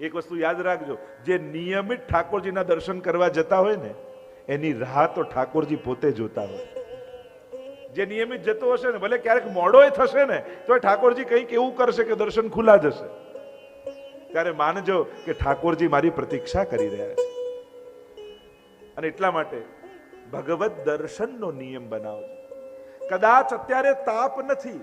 એક વસ્તુ યાદ રાખજો, જે નિયમિત ઠાકોરજીના દર્શન કરવા જતા હોય ને, એની રાહ તો ઠાકોરજી પોતે જોતા હોય. જે નિયમિત જતો હશે ને, ભલે ક્યારેક મોડોય થશે ને, તો ઠાકોરજી કંઈક એવું કરશે કે દર્શન ખુલ્લા જશે. ત્યારે માનજો કે ઠાકોરજી મારી પ્રતીક્ષા કરી રહ્યા છે. અને એટલા માટે ભગવત દર્શનનો નિયમ બનાવજો. કદાચ અત્યારે તાપ નથી,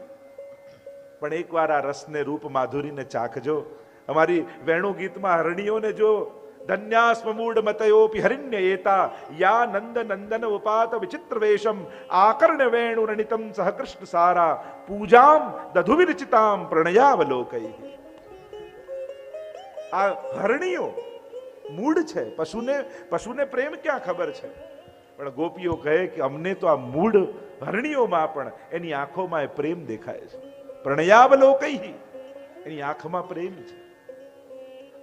પણ એકવાર આ રસને રૂપ માધુરીને ચાખજો અમારી વેણુ ગીતમાં હરણીઓને જો ધન્યાસ્મૂઢ મતયોપી હરિણ્ય એતા, યા નંદ નંદન ઉપાત વિચિત્ર વેશમ, આકર્ણ વેણુ રણિતમ સહ કૃષ્ણ સારા, પૂજામ દધુ વિરચિતામ પ્રણયાવલોકઈ આ હરણીઓ મૂળ છે, પશુને પશુને પ્રેમ ક્યાં ખબર છે? પણ ગોપીઓ કહે કે અમને તો આ મૂળ હરણીઓમાં પણ એની આંખોમાં એ પ્રેમ દેખાય છે. પ્રણયાવલોકૈ. એની આંખમાં પ્રેમ છે.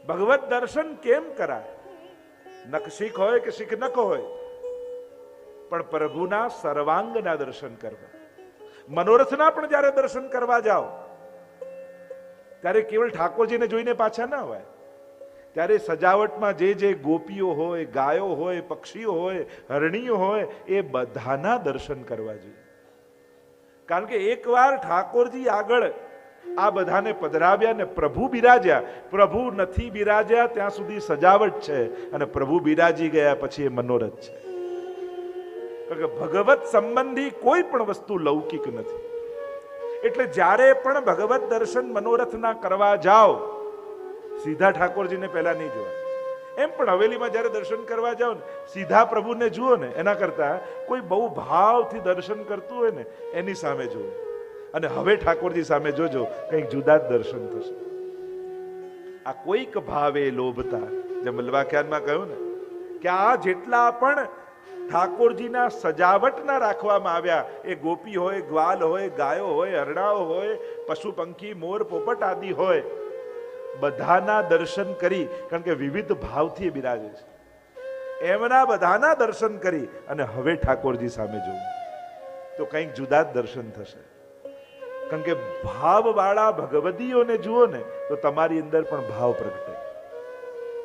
ભગવત દર્શન કેમ કરાય? નખ શીખ હોય કે શીખ નખ હોય? પણ પ્રભુના સર્વાંગના દર્શન કરવા. મનોરથના પણ જ્યારે દર્શન કરવા જાઓ, ત્યારે કેવળ ઠાકોરજીને જોઈને પાછા ના હોય. ત્યારે સજાવટમાં જે જે ગોપીઓ હોય, ગાયો હોય, પક્ષીઓ હોય, હરણીઓ હોય, એ બધાના દર્શન કરવા જોઈએ. કારણ કે એકવાર ઠાકોરજી આગળ આ બધાને પધરાવ્યા ને પ્રભુ બિરાજ્યા. પ્રભુ નથી બિરાજ્યા, ત્યાં સુધી સજાવટ છે અને પ્રભુ બિરાજી ગયા પછી એ મનોરથ છે. કારણ કે ભગવત સંબંધી કોઈ પણ વસ્તુ લૌકિક નથી. એટલે જ્યારે પણ ભગવત દર્શન મનોરથના કરવા જાઓ, સીધા ઠાકોરજીને પહેલા નહીં જોવા એમ પણ હવેલીમાં જ્યારે દર્શન કરવા જાઓ ને, સીધા પ્રભુને જુઓ ને, એના કરતા કોઈ બહુ ભાવથી દર્શન કરતું હોય ને, એની સામે જુઓ. અને હવે ઠાકોરજી સામે જોજો, કંઈક જુદા જ દર્શન થશે. આ કોઈક ભાવે લોભતા. જે મલવાખ્યાનમાં કહ્યું ને, કે આ જેટલા પણ ઠાકોરજીના સજાવટના રાખવામાં આવ્યા, એ ગોપી હોય, ગ્વાલ હોય, ગાયો હોય, હરણાઓ હોય, પશુ પંખી, મોર, પોપટ આદિ હોય, બધાના દર્શન કરી, કારણ કે વિવિધ ભાવથી બિરાજે છે. એમના બધાના દર્શન કરી અને હવે ઠાકોરજી સામે જોવું. તો કંઈક જુદા જ દર્શન થશે. કારણ કે ભાવવાળા ભગવદીઓને જુઓ ને, તો તમારી અંદર પણ ભાવ પ્રગટે.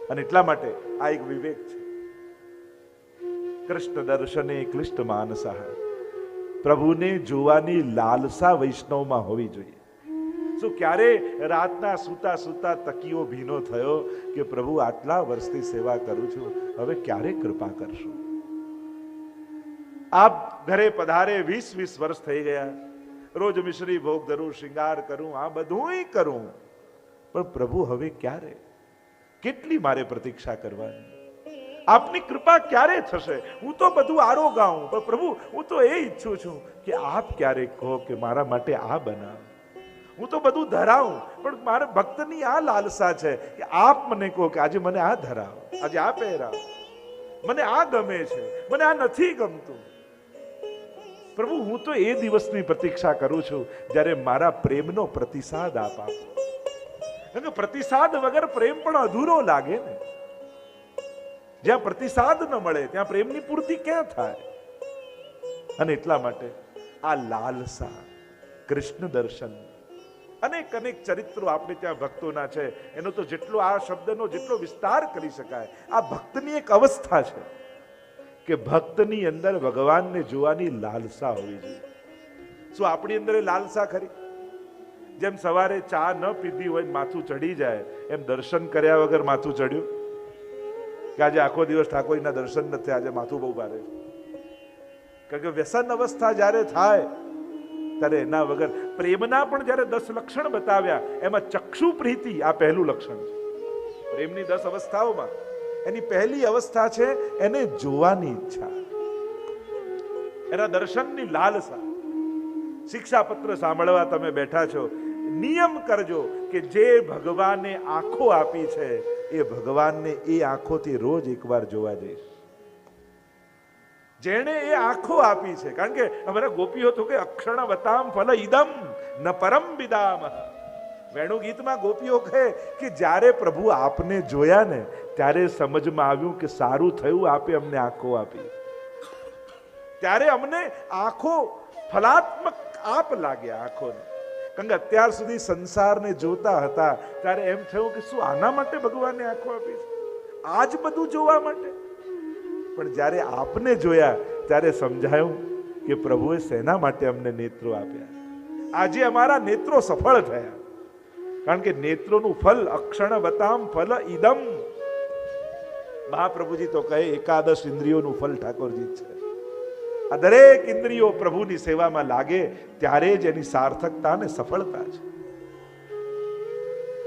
અને એટલા માટે આ એક વિવેક છે. કૃષ્ણ દર્શને ક્લિષ્ટ માનસાહ પ્રભુને જોવાની લાલસા વૈષ્ણવમાં હોવી જોઈએ. શું ક્યારે રાતના સૂતા સૂતા તકીઓ ભીનો થયો કે પ્રભુ આટલા વર્ષથી સેવા કરું છું, હવે ક્યારે કૃપા કરશો? આપ ઘરે પધારે વીસ વીસ વર્ષ થઈ ગયા. રોજ મિશ્રી ભોગ ધરું, શિંગાર કરું, આ બધું કરું. પણ પ્રભુ, હવે ક્યારે? કેટલી મારે પ્રતીક્ષા કરવાની? આપની કૃપા ક્યારે થશે? હું તો બધું આરોગાઉં પણ પ્રભુ, હું તો એ ઈચ્છું છું કે આપ ક્યારે કહો કે મારા માટે આ બનાવ. હું તો બધું ધરાવું પણ મારા ભક્તની આ લાલસા છે કે આપ મને કહો કે આજે મને આ ધરાવ, આજે આ પહેરાવ. મને આ ગમે છે, મને આ નથી ગમતું. પ્રભુ, હું તો એ દિવસની પ્રતીક્ષા કરું છું જ્યારે મારા પ્રેમનો પ્રતિસાદ આપ. પ્રતિસાદ વગર પ્રેમ પણ અધૂરો લાગે ને. જ્યાં પ્રતિસાદ ન મળે, ત્યાં પ્રેમની પૂર્તિ ક્યાં થાય? અને એટલા માટે આ લાલસા, કૃષ્ણ દર્શન, અનેક અનેક ચરિત્રો આપણે ત્યાં ભક્તોના છે. એનો તો જેટલો આ શબ્દનો જેટલો વિસ્તાર કરી શકાય. આ ભક્તની એક અવસ્થા છે. કે ભક્તની અંદર ભગવાનને જોવાની લાલસા હોવી જોઈએ. શું આપણી અંદર એ લાલસા ખરી? જેમ સવારે ચા ન પીધી હોય માથું ચડી જાય, એમ દર્શન કર્યા વગર માથું ચડ્યું? કે આજે આખો દિવસ ઠાકોરના દર્શન નથી આજે માથું બહુ ભારે. કારણ કે વ્યસન અવસ્થા જ્યારે થાય, ત્યારે એના વગર પ્રેમના પણ જ્યારે દસ લક્ષણ બતાવ્યા, એમાં ચક્ષુ પ્રીતિ આ પહેલું લક્ષણ છે. પ્રેમની દસ અવસ્થાઓમાં એની પહેલી અવસ્થા છે, એને જોવાની ઈચ્છા. એના દર્શનની લાલસા. શિક્ષાપત્ર સાંભળવા તમે બેઠા છો. નિયમ કરજો કે જે ભગવાને આંખો આપી છે, એ ભગવાનને એ આંખોથી રોજ એકવાર જોવા જઈશ. જેણે એ આંખો આપી છે, કારણ કે અમારા ગોપીઓ તો કે અક્ષણ વતામ ફલ ઇદમ ન પરમ વિદામ વેણુ ગીતમાં ગોપીઓ કહે કે જ્યારે પ્રભુ આપને જોયા ને ત્યારે સમજમાં આવ્યું કે સારું થયું આપે અમને આંખો આપી. ત્યારે અમને આંખો ફલાત્મક આપ લાગ્યા આંખોને. કારણ કે અત્યાર સુધી સંસારને જોતા હતા, ત્યારે એમ થયું કે શું આના માટે ભગવાનને આંખો આપી છે? આ જ બધું જોવા માટે. પણ જ્યારે આપને જોયા, ત્યારે સમજાયું કે પ્રભુએ શેના માટે અમને નેત્રો આપ્યા આજે અમારા નેત્રો સફળ થયા. કારણ કે નેત્રોનું ફલ અક્ષણ બતામ ફલ ઇદમ. મહાપ્રભુજી તો કહે, એકાદશ ઇન્દ્રિયોનું ફલ ઠાકોરજી છે. આ દરેક ઇન્દ્રિયો પ્રભુની સેવામાં લાગે, ત્યારે જ એની સાર્થકતા અને સફળતા છે.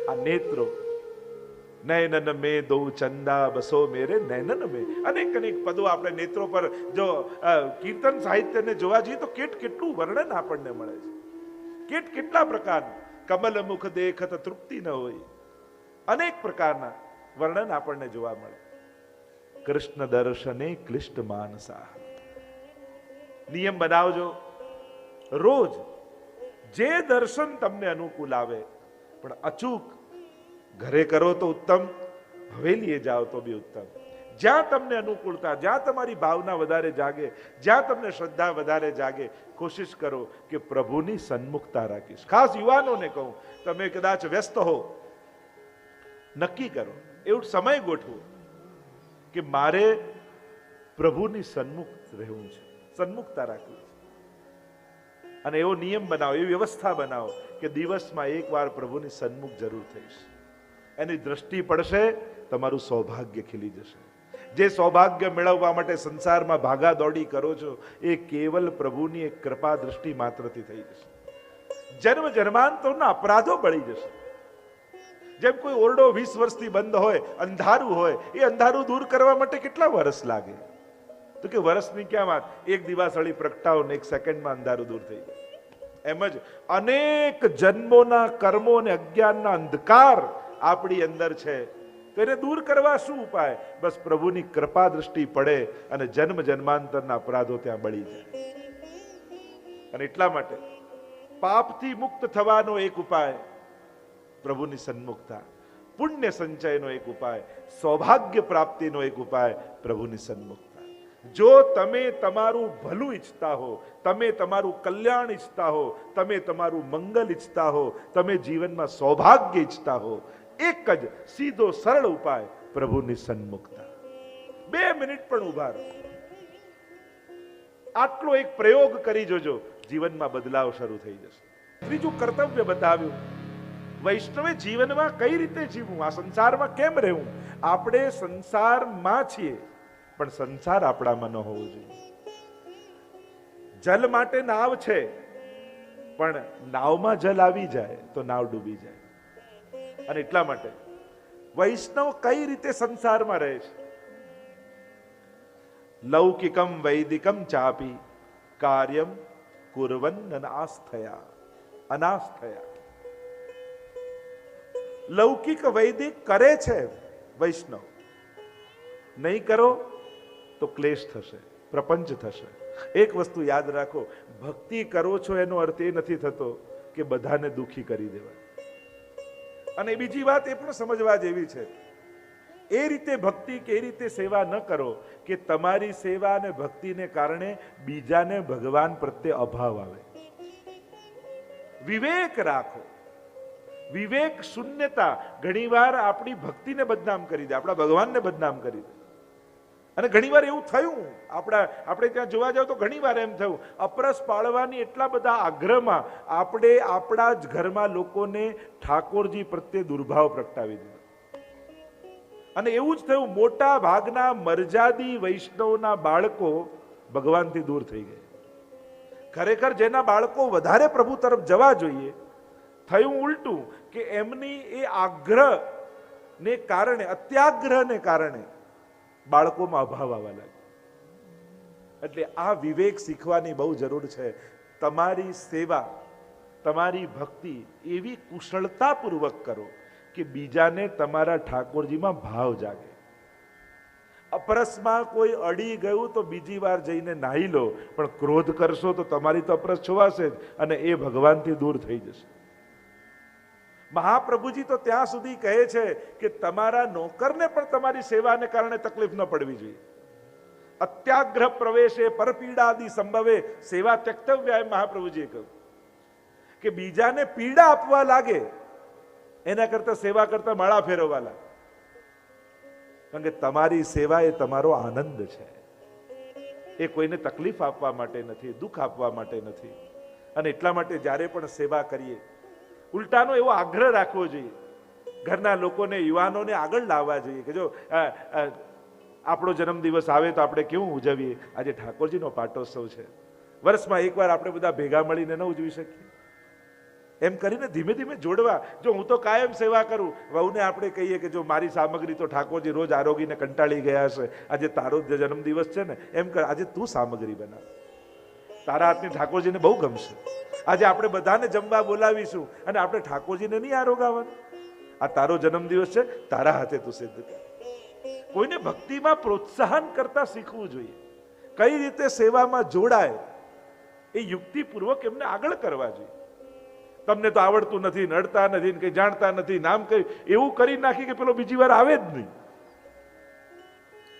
આ નેત્રો નયનન મે દો ચંદા, બસો મેરે નયનન મે. અનેક અનેક પદો આપણે નેત્રો પર જો કીર્તન સાહિત્યને જોવા જઈએ તો કેટ કેટલું વર્ણન આપણને મળે છે. કેટ કેટલા પ્રકાર કમલ મુખ દેખત તૃપ્તિ ન હોય. અનેક પ્રકારના વર્ણન આપણને જોવા મળે. કૃષ્ણ દર્શને ક્લિષ્ટ માનસા નિયમ બનાવજો. રોજ જે દર્શન તમને અનુકૂળ આવે, પણ અચૂક ઘરે કરો તો ઉત્તમ, હવેલીએ જાઓ તો બી ઉત્તમ. જ્યાં તમને અનુકૂળતા, જ્યાં તમારી ભાવના વધારે જાગે, જ્યાં તમને શ્રદ્ધા વધારે જાગે, કોશિશ કરો કે પ્રભુની સન્મુખતા રાખીશ. ખાસ યુવાનોને કહું, તમે કદાચ વ્યસ્ત હો, નક્કી કરો, એવું સમય ગોઠવો. કે મારે પ્રભુની સન્મુખ રહેવું છે. સન્મુખતા રાખવી છે. અને એવો નિયમ બનાવો, એવી વ્યવસ્થા બનાવો કે દિવસમાં એકવાર પ્રભુની સન્મુખ જરૂર થઈશ એની દ્રષ્ટિ પડશે, તમારું સૌભાગ્ય ખીલી જશે. જે સૌભાગ્ય મેળવવા માટે સંસારમાં ભાગા દોડી કરો છો, એ કેવલ પ્રભુની એક કૃપા દ્રષ્ટિ માત્રથી થઈ જશે. જન્મ જન્માંતરના અપરાધો બળી જશે. જેમ કોઈ ઓરડો વીસ વર્ષથી બંધ હોય, અંધારું હોય, એ અંધારું દૂર કરવા માટે કેટલા વર્ષ લાગે? તો કે વર્ષની ક્યાં વાત? એક દિવાસળી પ્રગટાવો ને એક સેકન્ડમાં અંધારું દૂર થઈ જાય. એમ જ અનેક જન્મોના કર્મો અને અજ્ઞાનના અંધકાર આપણી અંદર છે. તો એને દૂર કરવા શું ઉપાય? બસ પ્રભુની કૃપા દ્રષ્ટિ પડે અને જન્મ જન્માંતરના અપરાધો ત્યાં બળી જાય. અને એટલા માટે પાપથી મુક્ત થવાનો એક ઉપાય પ્રભુની સન્મુખતા. પુણ્ય સંચયનો એક ઉપાય, સૌભાગ્ય પ્રાપ્તિનો એક ઉપાય, પ્રભુની સન્મુખતા. જો તમે તમારું ભલું ઈચ્છતા હો, તમે તમારું કલ્યાણ ઈચ્છતા હો, તમે તમારું મંગલ ઈચ્છતા હો, તમે જીવનમાં સૌભાગ્ય ઈચ્છતા હો, એક જ સીધો સરળ ઉપાય, પ્રભુની સન્મુખતા. બે મિનિટ પણ ઊભા આટલો એક પ્રયોગ કરી જોજો, જીવનમાં બદલાવ શરૂ થઈ જશે. ત્રીજું કર્તવ્ય બતાવ્યું. વૈષ્ણવે જીવનમાં કઈ રીતે જીવવું? આ સંસારમાં કેમ રહેવું? આપણે સંસારમાં છીએ, પણ સંસાર આપણામાં ન હોવો જોઈએ. જલ માટે નાવ છે, પણ નાવમાં જલ આવી જાય તો નાવ ડૂબી જાય. અને એટલા માટે વૈષ્ણવ કઈ રીતે સંસારમાં રહે છે? લૌકિકમ વૈદિકમ ચાપી કાર્યમ કુર્વન અનાસ્થયા અનાસ્થયા. લૌકિક વૈદિક કરે છે વૈષ્ણવ. નહીં કરો તો ક્લેશ થશે, પ્રપંચ થશે. એક વસ્તુ યાદ રાખો, ભક્તિ કરો છો એનો અર્થ એ નથી થતો કે બધાને દુખી કરી દેવા. અને બીજી વાત એ પણ સમજવા જેવી છે. એ રીતે ભક્તિ કે રીતે સેવા ન કરો કે તમારી સેવા અને ભક્તિને કારણે બીજાને ભગવાન પ્રત્યે અભાવ આવે. વિવેક રાખો. વિવેક શૂન્યતા ઘણીવાર આપણી ભક્તિને બદનામ કરી દે, આપણા ભગવાનને બદનામ કરી દે. અને ઘણીવાર એવું થયું, આપણા, આપણે ત્યાં જોવા જાવ તો ઘણીવાર એમ થયું, અપરસ પાળવાની એટલા બધા આગ્રહમાં આપણે આપણા જ ઘરમાં લોકોને ઠાકોરજી પ્રત્યે દુર્ભાવ પ્રગટાવી દીધો. અને એવું જ થયું, મોટા ભાગના મરજાદી વૈષ્ણવના બાળકો ભગવાનથી દૂર થઈ ગયા. ખરેખર જેના બાળકો વધારે પ્રભુ તરફ જવા જોઈએ, થયું ઉલટું કે એમની એ આગ્રહ ને કારણે, અત્યાગ્રહને કારણે બાળકોમાં અભાવ આવવા લાગ્યો. એટલે આ વિવેક શીખવાની બહુ જરૂર છે. તમારી સેવા, તમારી ભક્તિ એવી કુશળતાપૂર્વક કરો કે બીજાને તમારા ઠાકોરજીમાં ભાવ જાગે. અપરસમાં કોઈ અડી ગયું તો બીજી વાર જઈને નાહી લો, પણ ક્રોધ કરશો તો તમારી તો અપરસ છોવાશે જ અને એ ભગવાનથી દૂર થઈ જશે. મહાપ્રભુજી તો ત્યાં સુધી કહે છે કે તમારા નોકરને પણ તમારી સેવાને કારણે તકલીફ ન પડવી જોઈએ. અત્યાગ્રહ પ્રવેશે, પરપીડાદી સંભવે સેવા ત્યક્તવ્ય એમ મહાપ્રભુજીએ કહ્યું. કે બીજાને પીડા આપવા લાગે, એના કરતા સેવા કરતા માળા ફેરવવા લાગે. કારણ કે તમારી સેવા એ તમારો આનંદ છે. એ કોઈને તકલીફ આપવા માટે નથી, દુઃખ આપવા માટે નથી. અને એટલા માટે જ્યારે પણ સેવા કરીએ ઉલટાનો એવો આગ્રહ રાખવો જોઈએ. ઘરના લોકોને, યુવાનોને આગળ લાવવા જોઈએ કે જો આપણો જન્મદિવસ આવે તો આપણે કેવું ઉજવીએ? આજે ઠાકોરજીનો પાટોત્સવ છે. વર્ષમાં એકવાર આપણે બધા ભેગા મળીને ન ઉજવી શકીએ. એમ કરીને ધીમે ધીમે જોડવા. જો હું તો કાયમ સેવા કરું, વહુને આપણે કહીએ કે જો મારી સામગ્રી તો ઠાકોરજી રોજ આરોગીને કંટાળી ગયા છે આજે તારો જન્મદિવસ છે ને, એમ કર, આજે તું સામગ્રી બનાવ. તારા હાથની ઠાકોરજીને બહુ ગમશે. આજે આપણે બધાને જમવા બોલાવીશું અને આપણે ઠાકોરજીને નહીં આરોગાવાનું. આ તારો જન્મદિવસ છે, તારા હાથે તું સિદ્ધ કોઈને ભક્તિમાં પ્રોત્સાહન કરતા શીખવું જોઈએ. કઈ રીતે સેવામાં જોડાય, એ યુક્તિપૂર્વક એમને આગળ કરવા જોઈએ. તમને તો આવડતું નથી, નડતા નથી, કંઈ જાણતા નથી, નામ કઈ, એવું કરી નાખી કે પેલો બીજી વાર આવે જ નહીં.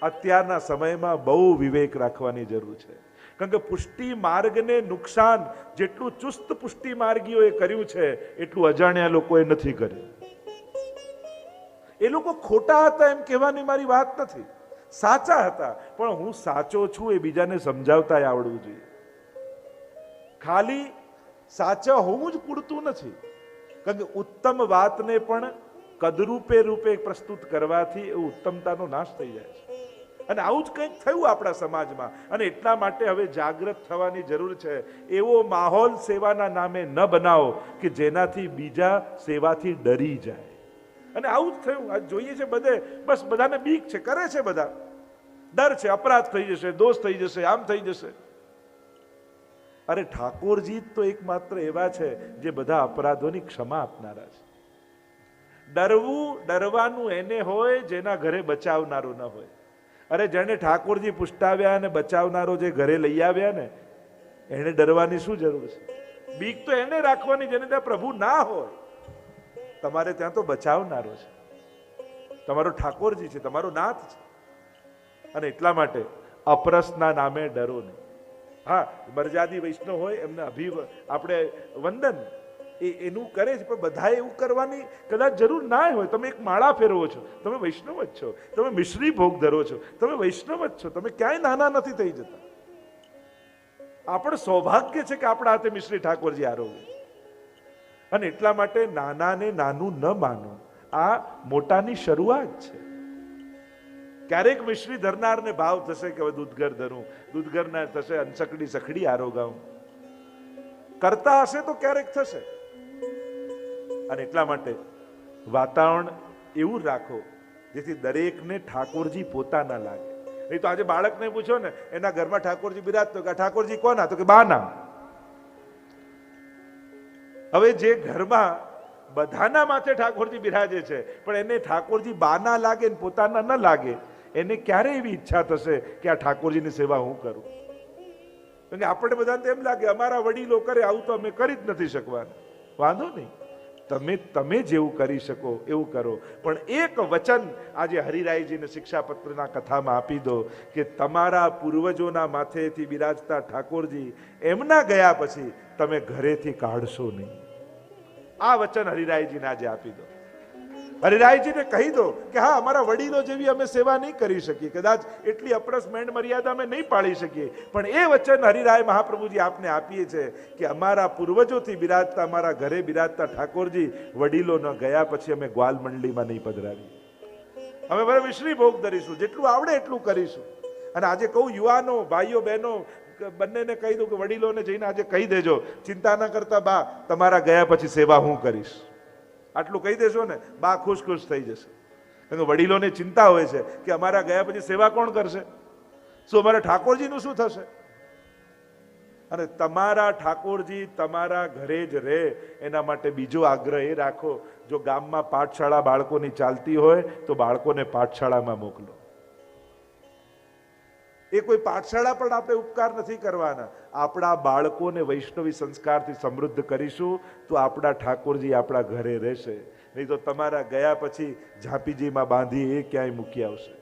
અત્યારના સમયમાં બહુ વિવેક રાખવાની જરૂર છે. કારણ કે પુષ્ટિ માર્ગને નુકસાન જેટલું ચુસ્ત પુષ્ટિ માર્ગીઓએ કર્યું છે, એટલું અજાણ્યા લોકોએ નથી કર્યું. એ લોકો ખોટા હતા એમ કહેવાની મારી વાત નથી. સાચા હતા, પણ હું સાચો છું એ બીજાને સમજાવતા આવડવું જોઈએ. ખાલી સાચા હોવું જ પૂરતું નથી. કારણ કે ઉત્તમ વાતને પણ કદરૂપે રૂપે પ્રસ્તુત કરવાથી એ ઉત્તમતાનો નાશ થઈ જાય છે. અને આવું જ કંઈક થયું આપણા સમાજમાં. અને એટલા માટે હવે જાગૃત થવાની જરૂર છે. એવો માહોલ સેવાના નામે ન બનાવો કે જેનાથી બીજા સેવાથી ડરી જાય. અને આવું જ થયું. આજ જોઈએ છે બધે. બસ બધાને બીક છે. કરે છે બધા. ડર છે. અપરાધ થઈ જશે. દોષ થઈ જશે. આમ થઈ જશે. અરે ઠાકોરજી તો એકમાત્ર એવા છે જે બધા અપરાધોની ક્ષમા આપનારા છે. ડરવું, ડરવાનું એને હોય જેના ઘરે બચાવનારું ન હોય. અરે જેને ઠાકોરજી પુષ્ટાવ્યા અને બચાવનારો જે ઘરે લઈ આવ્યા ને, એને ડરવાની શું જરૂર છે? બીક તો એને રાખવાની, જેને ત્યાં પ્રભુ ના હોય. તમારે ત્યાં તો બચાવનારો છે. તમારો ઠાકોરજી છે, તમારો નાથ છે. અને એટલા માટે અપરસના નામે ડરો નહીં. હા મર્યાદી વૈષ્ણવ હોય, એમને અભિવ, આપણે વંદન એ એનું કરે છે, પણ બધાએ એવું કરવાની કદાચ જરૂર ના હોય. તમે એક માળા ફેરવો છો. તમે વૈષ્ણવ જ છો. તમે મિશ્રી ભોગ ધરો છો. તમે વૈષ્ણવ જ છો. તમે ક્યાંય નાના નથી થઈ જતા. આપણે સૌભાગ્ય છે કે આપણા હાથે મિશ્રી ઠાકોરજી આરોગ્ય અને એટલા માટે નાનાને નાનું ન માનો. આ મોટાની શરૂઆત છે. ક્યારેક મિશ્રી ધરનારને ભાવ થશે કે હવે દૂધઘર ધરું. દૂધઘરના થશે અનસકડી સખડી આરોગાઉં. કરતા હશે તો ક્યારેક થશે. અને એટલા માટે વાતાવરણ એવું રાખો જેથી દરેકને ઠાકોરજી પોતાના લાગે. નહીં તો આજે બાળકને પૂછો ને, એના ઘરમાં ઠાકોરજી બિરાજતો કે ઠાકોરજી કોના તો કે બા નામ. હવે જે ઘરમાં બધાના માથે ઠાકોરજી બિરાજે છે, પણ એને ઠાકોરજી બાના લાગે ને પોતાના ન લાગે, એને ક્યારે એવી ઈચ્છા થશે કે આ ઠાકોરજીની સેવા હું કરું? કારણ કે આપણે બધાને એમ લાગે, અમારા વડીલો કરે, આવું તો અમે કરી જ નથી શકવાના. વાંધો નહીં. તમે તમે જેવું કરી શકો, એવું કરો. પણ એક વચન આજે હરિરાયજીને શિક્ષાપત્રના કથામાં આપી દો કે તમારા પૂર્વજોના માથેથી બિરાજતા ઠાકોરજી એમના ગયા પછી તમે ઘરેથી કાઢશો નહીં. આ વચન હરિરાયજીને આજે આપી દો. હરિરાયજીને કહી દો કે હા, અમારા વડીલો જેવી અમે સેવા નહીં કરી શકીએ, કદાચ એટલી અપરસ મેંડ મર્યાદા અમે નહીં પાળી શકીએ. પણ એ વચન હરિરાય મહાપ્રભુજી આપને આપીએ છે કે અમારા પૂર્વજોથી બિરાજતા, અમારા ઘરે બિરાજતા ઠાકોરજી વડીલો ન ગયા પછી અમે ગ્વાલ મંડળીમાં નહીં પધરાવી અમે બરાબર વિશ્રી ભોગ ધરીશું, જેટલું આવડે એટલું કરીશું. અને આજે કહું, યુવાનો, ભાઈઓ, બહેનો બંનેને કહી દઉં કે વડીલોને જઈને આજે કહી દેજો, ચિંતા ન કરતા બા, તમારા ગયા પછી સેવા હું કરીશ. આટલું કહી દેશો ને, બા ખુશ ખુશ થઈ જશે. એનો વડીલોને ચિંતા હોય છે કે અમારા ગયા પછી સેવા કોણ કરશે? શું અમારા ઠાકોરજીનું શું થશે? અને તમારા ઠાકોરજી તમારા ઘરે જ રહે, એના માટે બીજો આગ્રહ એ રાખો, જો ગામમાં પાઠશાળા બાળકોની ચાલતી હોય, તો બાળકોને પાઠશાળામાં મોકલો. એ કોઈ પાઠશાળા પણ આપણે ઉપકાર નથી કરવાના. આપણા બાળકોને વૈષ્ણવી સંસ્કારથી સમૃદ્ધ કરીશું તો આપણા ઠાકોરજી આપણા ઘરે રહેશે. નહીં તો તમારા ગયા પછી ઝાંપીજીમાં બાંધી એ ક્યાંય મૂકી આવશે.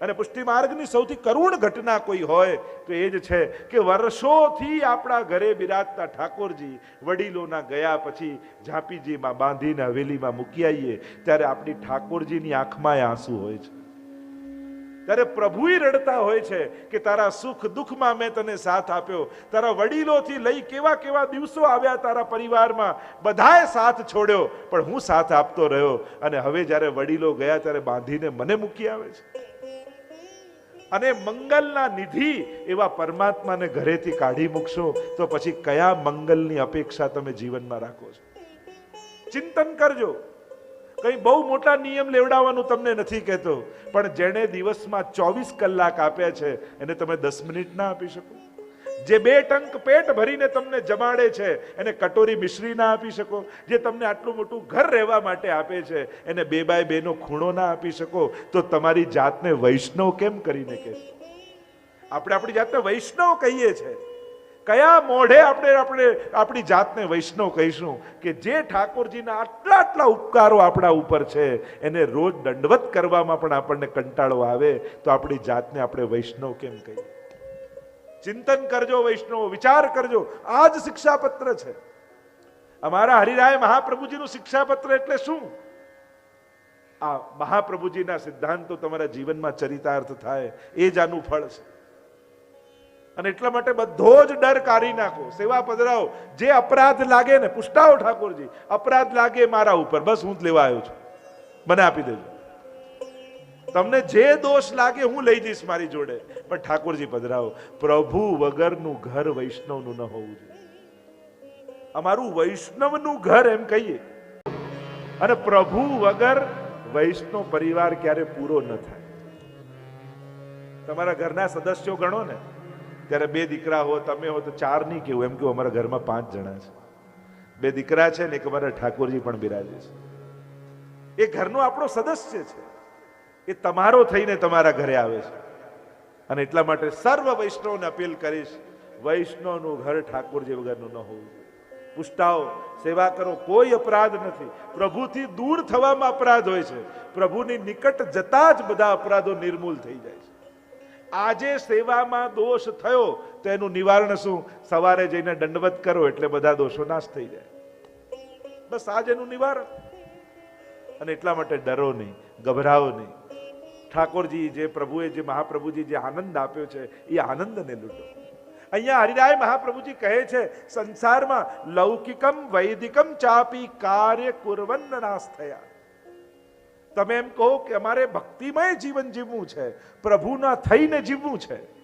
અને પુષ્ટિ માર્ગની સૌથી કરુણ ઘટના કોઈ હોય તો એ જ છે કે વર્ષોથી આપણા ઘરે બિરાજતા ઠાકોરજી વડીલોના ગયા પછી ઝાંપીજીમાં બાંધીને હવેલીમાં મૂકી આવીએ, ત્યારે આપણી ઠાકોરજીની આંખમાં આંસુ હોય છે. ત્યારે પ્રભુએ રડતા હોય છે કે તારા સુખ દુઃખમાં મેં તને સાથ આપ્યો. તારા વડીલોથી લઈ કેવા કેવા દિવસો આવ્યા તારા પરિવારમાં, બધાએ સાથ છોડ્યો, પણ હું સાથ આપતો રહ્યો. અને હવે જ્યારે વડીલો ગયા ત્યારે બાંધીને મને મૂકી આવે છે. અને મંગલના નિધિ એવા પરમાત્માને ઘરેથી કાઢી મૂકશો, તો પછી કયા મંગલની અપેક્ષા તમે જીવનમાં રાખો છો? ચિંતન કરજો. કંઈ બહુ મોટા નિયમ લેવડાવવાનું તમને નથી કહેતો, પણ જેણે દિવસમાં ચોવીસ કલાક આપ્યા છે, એને તમે દસ મિનિટ ના આપી શકો. જે બે ટંક પેટ ભરીને તમને જમાડે છે, એને કટોરી મિશ્રી ના આપી શકો. જે તમને આટલું મોટું ઘર રહેવા માટે આપે છે, એને બે બાય બેનો ખૂણો ના આપી શકો. તો તમારી જાતને વૈષ્ણવ કેમ કરીને કહેશો? આપણે આપણી જાતને વૈષ્ણવ કહીએ છીએ કયા મોઢે આપણે આપણે આપણી જાતને વૈષ્ણવ કહીશું કે જે ઠાકોરજીના આટલા આટલા ઉપકારો આપણા ઉપર છે, એને રોજ દંડવત કરવામાં પણ આપણને કંટાળો આવે, તો આપણી જાતને આપણે વૈષ્ણવ કેમ કહીએ? ચિંતન કરજો વૈષ્ણવ, વિચાર કરજો. આ જ શિક્ષાપત્ર છે. અમારા હરિરાય મહાપ્રભુજીનું શિક્ષાપત્ર એટલે શું? આ મહાપ્રભુજીના સિદ્ધાંતો તમારા જીવનમાં ચરિતાર્થ થાય, એ જ આનું ફળ છે. અને એટલા માટે બધો જ ડર કાઢી નાખો. સેવા પધરાવો. જે અપરાધ લાગે ને પુષ્ટાવો ઠાકોરજી, અપરાધ લાગે મારા ઉપર. બસ હું જ લેવા આવ્યો છું. મને આપી દેજો. તમને જે દોષ લાગે હું લઈ જઈશ મારી જોડે. પણ ઠાકોરજી પધરાવો. પ્રભુ વગરનું ઘર વૈષ્ણવનું ન હોવું જોઈએ. અમારું વૈષ્ણવનું ઘર એમ કહીએ. અને પ્રભુ વગર વૈષ્ણવ પરિવાર ક્યારે પૂરો ન થાય. તમારા ઘરના સદસ્યો ગણો ને ત્યારે બે દીકરા હો, તમે હો તો ચાર નહીં કેવું એમ કેવું અમારા ઘરમાં પાંચ જણા છે. બે દીકરા છે ને એક અમારા ઠાકોરજી પણ બિરાજે છે. એ ઘરનો આપણો સદસ્ય છે. એ તમારો થઈને તમારા ઘરે આવે છે. અને એટલા માટે સર્વ વૈષ્ણવને અપીલ કરીશ, વૈષ્ણવનું ઘર ઠાકોરજી વગરનું ન હોવું પુષ્ટાઓ, સેવા કરો, કોઈ અપરાધ નથી. પ્રભુથી દૂર થવામાં અપરાધ હોય છે. પ્રભુની નિકટ જતા જ બધા અપરાધો નિર્મૂલ થઈ જાય છે. આજે સેવામાં દોષ થયો, તો એનું નિવારણ શું? સવારે જઈને દંડવત કરો એટલે બધા દોષો નાશ થઈ જાય. બસ આજ એનું નિવારણ. અને એટલા માટે ડરો નહીં ગભરાવો નહીં. ઠાકોરજી જે પ્રભુએ, જે મહાપ્રભુજી જે આનંદ આપ્યો છે, એ આનંદને લૂંટો. અહીંયા હરિરાય મહાપ્રભુજી કહે છે, સંસારમાં લૌકિકમ વૈદિકમ ચાપી કાર્ય કુરવન નાશ થયા. તમે એમ કહો કે અમારે ભક્તિમય જીવન જીવવું છે, પ્રભુના થઈને જીવવું છે.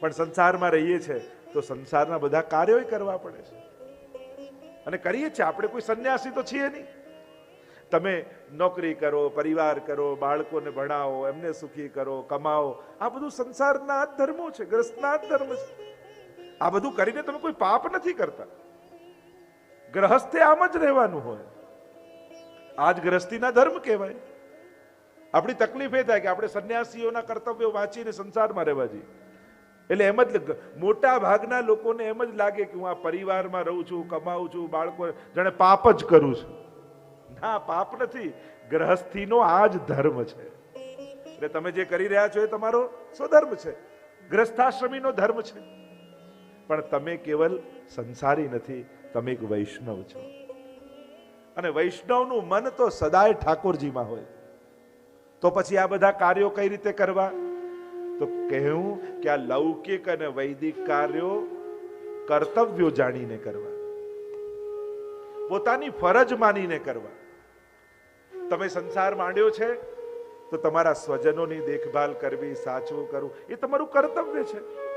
પણ સંસારમાં રહીએ છે, તો સંસારના બધા કાર્યો કરવા પડે છે. અને કરીએ છીએ, આપણે કોઈ સંન્યાસી તો છીએ નહીં. તમે નોકરી કરો, પરિવાર કરો, બાળકોને ભણાવો, એમને સુખી કરો કમાઓ આ બધું સંસારના ધર્મો છે, ગ્રસ્તના ધર્મ છે. આ બધું કરીને તમે કોઈ પાપ નથી કરતા. ગ્રહસ્થે આમ જ રહેવાનું હોય. આજ ગ્રસ્તીના ધર્મ કહેવાય. આપણી તકલીફ એ થાય કે આપણે સંન્યાસીઓના કર્તવ્યો વાંચીને સંસારમાં રહેવા જઈએ. એટલે એમ જ મોટા ભાગના લોકોને એમ જ લાગે કે હું આ પરિવારમાં રહું છું, કમાઉં છું, બાળકો, જાણે પાપ જ કરું છું. ના, પાપ નથી. ગ્રહસ્થીનો આ જ ધર્મ છે. એટલે તમે જે કરી રહ્યા છો એ તમારો સ્વધર્મ છે. ગ્રસ્થાશ્રમીનો ધર્મ છે. પણ તમે કેવલ સંસારી નથી, તમે એક વૈષ્ણવ છો. અને વૈષ્ણવનું મન તો સદાય ઠાકોરજીમાં હોય. તો પછી આ બધા કાર્યો કઈ રીતે કરવા? તો કહેવું કે આ લૌકિક અને વૈદિક કાર્યો કર્તવ્યો જાણીને કરવા. પોતાની ફરજ માનીને કરવા. તમે સંસાર માંડ્યો છે, તો તમારા સ્વજનોની દેખભાલ કરવી, સાચવું કરવું, એ તમારું કર્તવ્ય છે.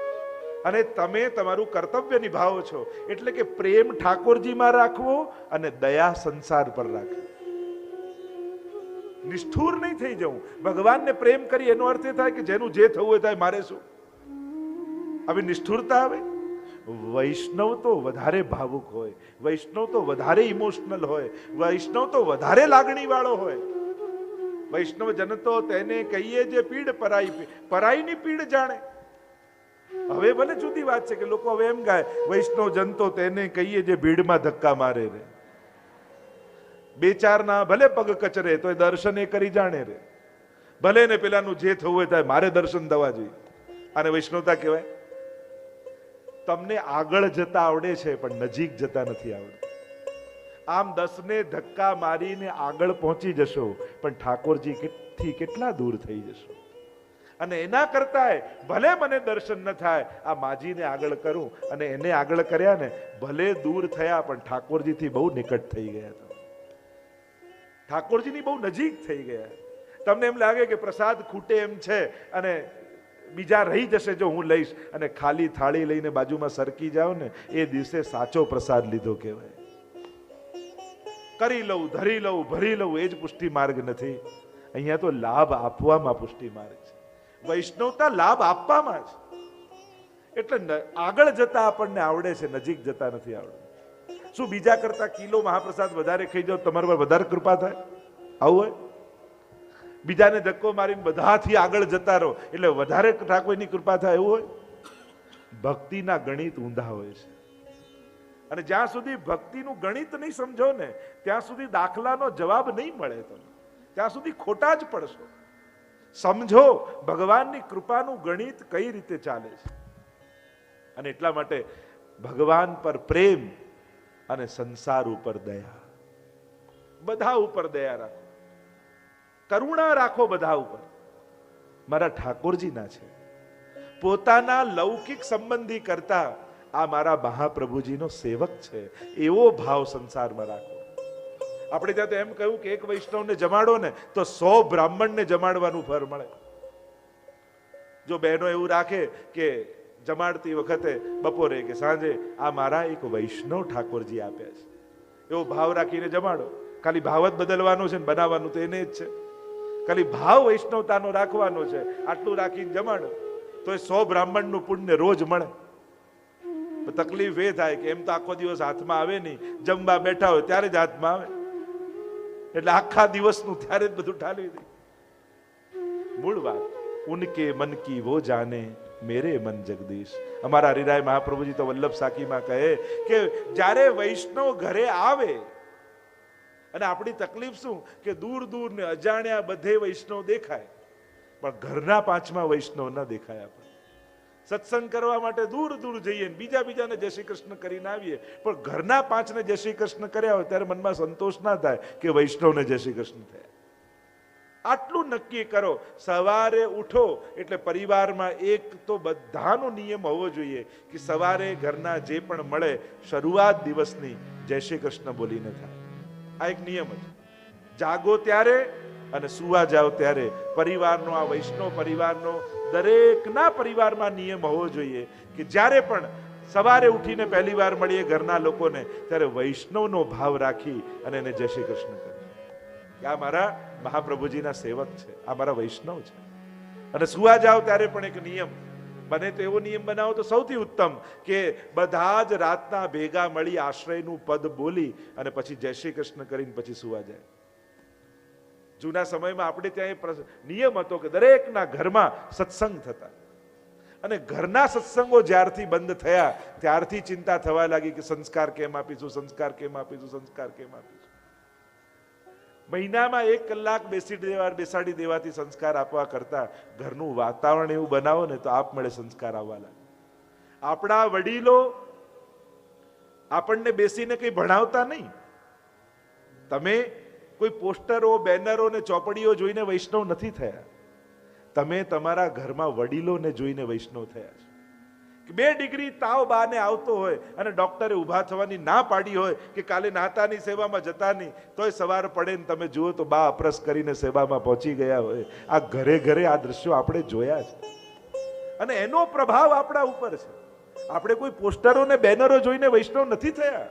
અને તમે તમારું કર્તવ્ય નિભાવો છો. એટલે કે પ્રેમ ઠાકોરજીમાં રાખવો અને દયા સંસાર પર રાખવી. નિષ્ઠુર નહીં થઈ જવું. ભગવાનને પ્રેમ કરી એનો અર્થ એ થાય કે જેનું જે થવું હોય થાય મારે શું? આવી નિષ્ઠુરતા આવે? વૈષ્ણવ તો વધારે ભાવુક હોય. વૈષ્ણવ તો વધારે ઇમોશનલ હોય. વૈષ્ણવ તો વધારે લાગણી વાળો હોય. વૈષ્ણવ જન તો તેને કહીએ જે પીડ પરાઈ પરાઈની પીડ જાણે. હવે ભલે જુદી વાત છે કે લોકો હવે એમ ગાય વૈષ્ણવ જનતો તેને કહીએ જે ભીડમાં ધક્કા મારે રે. બે ચાર ના ભલે પગ કચરે તો એ દર્શન એ કરી જાણે રે. ભલે ને પેલાનું જે થવું હોય થાય, મારે દર્શન થવા જોઈએ. આને વૈષ્ણવતા કહેવાય? તમને આગળ જતા આવડે છે, પણ નજીક જતા નથી આવડતું. આમ દસને ધક્કા મારીને આગળ પહોંચી જશો, પણ ઠાકોરજી થી કેટલા દૂર થઈ જશો? અને એના કરતાંય ભલે મને દર્શન ન થાય, આ માજીને આગળ કરું અને એને આગળ કર્યા ને, ભલે દૂર થયા પણ ઠાકોરજીથી બહુ નિકટ થઈ ગયા હતા. ઠાકોરજીની બહુ નજીક થઈ ગયા. તમને એમ લાગે કે પ્રસાદ ખૂટે એમ છે અને બીજા રહી જશે જો હું લઈશ અને ખાલી થાળી લઈને બાજુમાં સરકી જાઓ ને, એ દિવસે સાચો પ્રસાદ લીધો કહેવાય. કરી લઉં, ધરી લઉં, ભરી લઉં, એ જ પુષ્ટિ માર્ગ નથી. અહીંયા તો લાભ આપવામાં પુષ્ટિ માર્ગ વૈષ્ણવતા લાભ આપવામાં છે એટલે આગળ જતા આપણને આવડે છે, નજીક જતા નથી આવડતું. શું બીજા કરતા કિલો મહાપ્રસાદ વધારે ખાઈ જાઓ, તમારા પર વધારે કૃપા થાય? આવું હોય? બીજાને ધક્કો મારીને બધાથી આગળ જતા રહો, એટલે વધારે ઠાકોરની કૃપા થાય, એવું હોય? ભક્તિના ગણિત ઊંધા હોય છે. અને જ્યાં સુધી ભક્તિનું ગણિત નહીં સમજો ને, ત્યાં સુધી દાખલાનો જવાબ નહીં મળે તમને. ત્યાં સુધી ખોટા જ પડશો. સમજો, ભગવાનની કૃપાનું ગણિત કઈ રીતે ચાલે છે? અને એટલા માટે ભગવાન પર પ્રેમ અને સંસાર ઉપર દયા. બધા ઉપર દયા રાખો. કરુણા રાખો બધા ઉપર. મારા ઠાકોરજીના છે. પોતાના લૌકિક સંબંધી કરતા આ મારા મહાપ્રભુજીનો સેવક છે. એવો ભાવ સંસારમાં રાખો. આપણે ત્યાં તો એમ કહ્યું કે એક વૈષ્ણવને જમાડો ને તો સો બ્રાહ્મણને જમાડવાનું ફર મળે. જો બહેનો એવું રાખે કે જમાડતી વખતે બપોરે કે સાંજે આ મારા એક વૈષ્ણવ ઠાકોરજી આપ્યા છે. એવો ભાવ રાખીને જમાડો. ખાલી ભાવ જ બદલવાનો છે ને બનાવવાનું તો એને જ છે. ખાલી ભાવ વૈષ્ણવતાનો રાખવાનો છે. આટલું રાખીને જમાડો. તો એ સો બ્રાહ્મણનું પુણ્ય રોજ મળે. તકલીફ એ થાય કે એમ તો આખો દિવસ હાથમાં આવે નહીં. જમવા બેઠા હોય ત્યારે જ હાથમાં આવે. એટલે આખા દિવસનું ત્યારે જ બધું ઠાલવી દે. મૂળ વાત, ઉનકે મન કી વો જાને, મેરે મન જગદીશ. અમારા હરિરાય મહાપ્રભુજી તો વલ્લભ સાકીમાં કહે કે જ્યારે વૈષ્ણવ ઘરે આવે, અને આપણી તકલીફ શું? કે દૂર દૂર ને અજાણ્યા બધે વૈષ્ણવ દેખાય, પણ ઘરના પાંચમાં વૈષ્ણવ ન દેખાય આપણે સત્સંગ કરવા માટે દૂર દૂર જઈએ બીજા બીજાને જય શ્રી કૃષ્ણ કરીને આવીએ. પણ ઘરના પાંચને જય શ્રી કૃષ્ણ કર્યા હોય ત્યારે મનમાં સંતોષ ના થાય કે વૈષ્ણવને જય શ્રી કૃષ્ણ થયા. આટલું નક્કી કરો. સવારે ઉઠો એટલે પરિવારમાં એક તો બધાનો નિયમ હોવો જોઈએ કે સવારે ઘરના જે પણ મળે શરૂઆત દિવસની જય શ્રી કૃષ્ણ બોલીને થાય. આ એક નિયમ છે જાગો ત્યારે અને સુવા જાઓ ત્યારે. પરિવારનો, આ વૈષ્ણવ પરિવારનો દરેકના પરિવારમાં નિયમ હોવો જોઈએ કે જ્યારે પણ સવારે ઉઠીને પહેલી વાર મળીએ ઘરના લોકોને, ત્યારે વૈષ્ણવનો ભાવ રાખી અને એને જય શ્રી કૃષ્ણ કરીએ. કે આ મારા મહાપ્રભુજીના સેવક છે, આ મારા વૈષ્ણવ છે. અને સુવા જાઓ ત્યારે પણ એક નિયમ, બને તો એવો નિયમ બનાવો તો સૌથી ઉત્તમ કે બધા જ રાતના ભેગા મળી આશ્રયનું પદ બોલી અને પછી જય શ્રી કૃષ્ણ કરીને પછી સુવા જાય. જૂના સમયમાં આપણે ત્યાં એ નિયમ હતો કે દરેકના ઘરમાં સત્સંગ થતા. અને ઘરના સત્સંગો જ્યારથી બંધ થયા, ત્યારથી ચિંતા થવા લાગી કે સંસ્કાર કેમ આપીશું, સંસ્કાર કેમ આપીશું, સંસ્કાર કેમ આપીશું? મહિનામાં એક કલાક બેસી દેવા, બેસાડી દેવાથી સંસ્કાર આપવા કરતા ઘરનું વાતાવરણ એવું બનાવો ને તો આપમેળે સંસ્કાર આવવા લાગે. આપણા વડીલો આપણને બેસીને કંઈ ભણાવતા નહીં. તમે કોઈ પોસ્ટરો, બેનરો ને ચોપડીઓ જોઈને વૈષ્ણવ નથી થયા. તમે તમારા ઘરમાં વડીલોને જોઈને વૈષ્ણવ થયા છો. કે બે ડિગ્રી તાવ બાને આવતો હોય અને ડોક્ટરે ઊભા થવાની ના પાડી હોય કે કાલે નાતાની સેવામાં જતા નહીં, તોય સવાર પડે ને તમે જુઓ તો બા અપરસ કરીને સેવામાં પહોંચી ગયા હોય. આ ઘરે ઘરે આ દ્રશ્યો આપણે જોયા છે. અને એનો પ્રભાવ આપણા ઉપર છે. આપણે કોઈ પોસ્ટરો ને બેનરો જોઈને વૈષ્ણવ નથી થયા.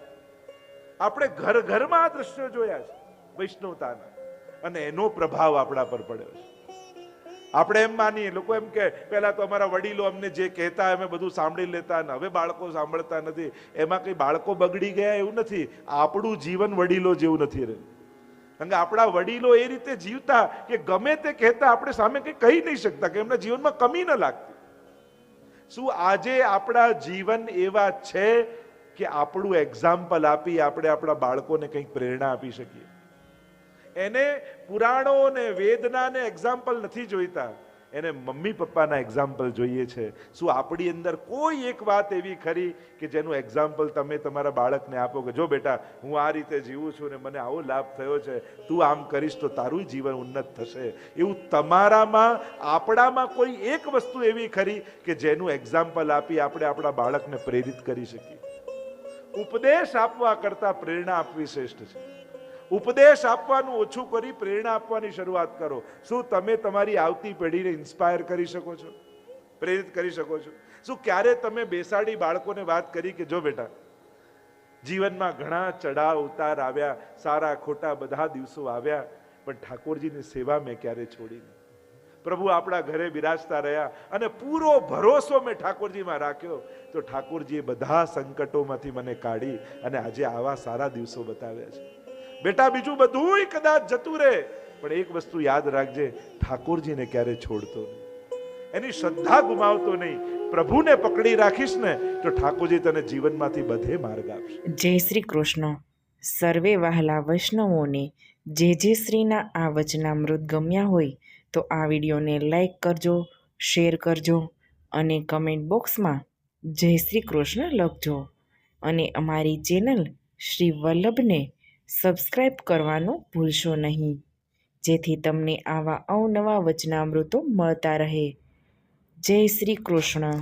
આપણે ઘર ઘરમાં આ દ્રશ્યો જોયા છે. વૈષ્ણવતાના. અને એનો પ્રભાવ આપણા પર પડ્યો છે. આપણે એમ માનીએ, લોકો એમ કે પહેલા તો અમારા વડીલો અમને જે કહેતા અમે બધું સાંભળી લેતા અને હવે બાળકો સાંભળતા નથી. એમાં કઈ બાળકો બગડી ગયા એવું નથી. આપણું જીવન વડીલો જેવું નથી રહ્યું. કારણ કે આપણા વડીલો એ રીતે જીવતા કે ગમે તે કહેતા આપણે સામે કંઈ કહી નહીં શકતા કે એમના જીવનમાં કમી ન લાગતી. શું આજે આપણા જીવન એવા છે કે આપણું એક્ઝામ્પલ આપી આપણે આપણા બાળકોને કંઈક પ્રેરણા આપી શકીએ? એને પુરાણો અને વેદનાને એક્ઝામ્પલ નથી જોઈતા. એને મમ્મી પપ્પાના એક્ઝામ્પલ જોઈએ છે. શું આપણી અંદર કોઈ એક વાત એવી ખરી કે જેનું એક્ઝામ્પલ તમે તમારા બાળકને આપો કે, જો બેટા, હું આ રીતે જીવું છું ને મને આવો લાભ થયો છે, તું આમ કરીશ તો તારું જીવન ઉન્નત થશે. એવું તમારામાં, આપણામાં કોઈ એક વસ્તુ એવી ખરી કે જેનું એક્ઝામ્પલ આપી આપણે આપણા બાળકને પ્રેરિત કરી શકીએ. ઉપદેશ આપવા કરતાં પ્રેરણા આપવી શ્રેષ્ઠ છે. ઉપદેશ આપવાનું ઓછું કરી પ્રેરણા આપવાની શરૂઆત કરો. શું તમે તમારી આવતી પેઢીને ઇન્સ્પાયર કરી શકો છો? પ્રેરિત કરી શકો છો? શું ક્યારે તમે બેસાડી બાળકોને વાત કરી કે, જો બેટા, જીવનમાં ઘણા ચડાવ ઉતાર આવ્યા, સારા, ખોટા બધા દિવસો આવ્યા, પણ ઠાકોરજીની સેવા મેં ક્યારે છોડી નહીં. પ્રભુ આપણા ઘરે બિરાજતા રહ્યા અને પૂરો ભરોસો મેં ઠાકોરજીમાં રાખ્યો. તો ઠાકોરજીએ બધા સંકટોમાંથી મને કાઢી અને આજે આવા સારા દિવસો બતાવ્યા છે. બેટા, બીજું બધુંય કદાચ જતું રહે. પણ એક વસ્તુ યાદ રાખજે, ઠાકોરજીને ક્યારે છોડતો નહીં. એની શ્રદ્ધા ગુમાવતો નહીં. પ્રભુને પકડી રાખીશ ને, તો ઠાકોરજી તને જીવનમાંથી બધે માર્ગ આપશે. જય શ્રી કૃષ્ણ. સર્વે વહાલા વૈષ્ણવોને, જે જે શ્રીના આ વચનામૃત ગમ્યા હોય, તો આ વિડીયોને લાઈક કરજો, શેર કરજો, અને કમેન્ટ બોક્સમાં જય શ્રી કૃષ્ણ લખજો. અને અમારી ચેનલ શ્રી વલ્લભને સબસ્ક્રાઈબ કરવાનું ભૂલશો નહીં. જેથી તમને આવા અવનવા વચનામૃતો મળતા રહે. જય શ્રી કૃષ્ણ.